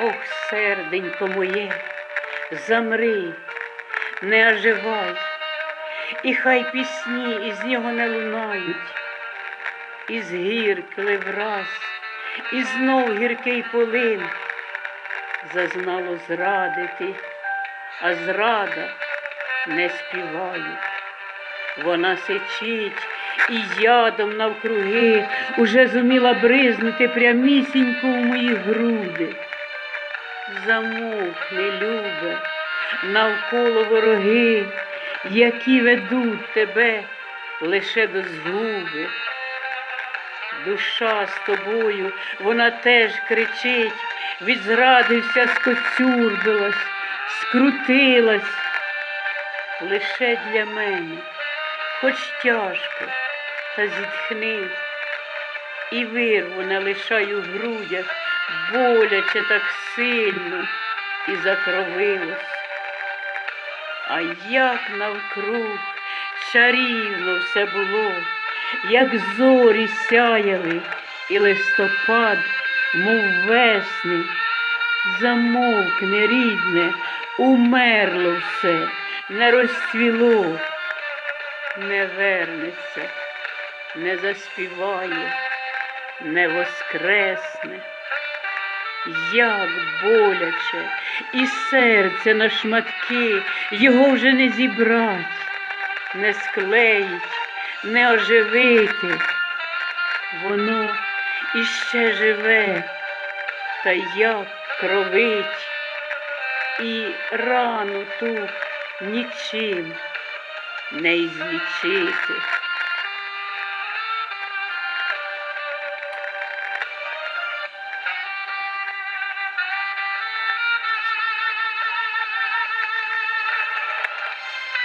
Ох, серденько моє, замри, не оживай, і хай пісні із нього не лунають, із гіркли враз, і знов гіркий полин зазнало зрадити, а зрада не співає. Вона сичить і ядом навкруги уже зуміла бризнути прямісінько в мої груди. Замовкни, любе, навколо вороги, які ведуть тебе лише до згуби. Душа з тобою, вона теж кричить, від зради вся скоцюрбилась, скрутилась. Лише для мене, хоч тяжко, та зітхни, і вирву не лишаю в грудях, боляче так сильно і закровилось. А як навкруг чарівно все було, як зорі сяяли, і листопад, мов весни, замовкне рідне, умерло все, не розцвіло, не вернеться, не заспіває, не воскресне. Як боляче, і серце на шматки його вже не зібрать, не склеїть, не оживити. Воно іще живе, та як кровить, і рану ту нічим не злічити.